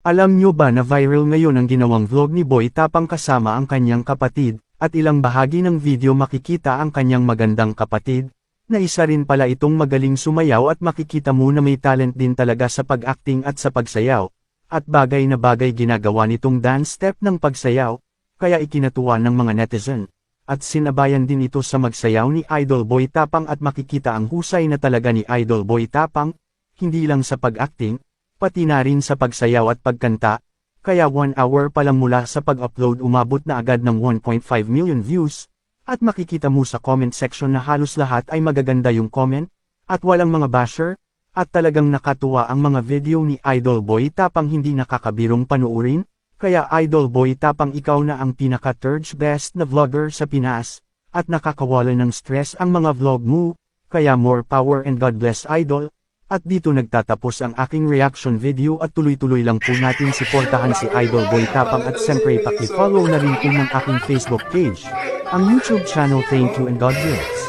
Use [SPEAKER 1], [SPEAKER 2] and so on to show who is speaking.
[SPEAKER 1] Alam nyo ba na viral ngayon ang ginawang vlog ni Boy Tapang kasama ang kanyang kapatid, at ilang bahagi ng video makikita ang kanyang magandang kapatid, na isa rin pala itong magaling sumayaw at makikita mo na may talent din talaga sa pag-acting at sa pagsayaw, at bagay na bagay ginagawa nitong dance step ng pagsayaw, kaya ikinatuwa ng mga netizen. At sinabayan din ito sa magsayaw ni Idol Boy Tapang at makikita ang husay na talaga ni Idol Boy Tapang, hindi lang sa pag-acting, pati na rin sa pagsayaw at pagkanta, kaya 1 hour pa lang mula sa pag-upload umabot na agad ng 1.5 million views, at makikita mo sa comment section na halos lahat ay magaganda yung comment, at walang mga basher, at talagang nakatuwa ang mga video ni Idol Boy Tapang hindi nakakabirong panuurin, kaya Idol Boy Tapang ikaw na ang pinaka-third best na vlogger sa Pinas, at nakakawala ng stress ang mga vlog mo, kaya more power and God bless Idol, at dito nagtatapos ang aking reaction video at tuloy-tuloy lang po natin suportahan si Idol Boy Tapang at siyempre paki-follow na rin po ng aking Facebook page. Ang YouTube channel thank you and God bless.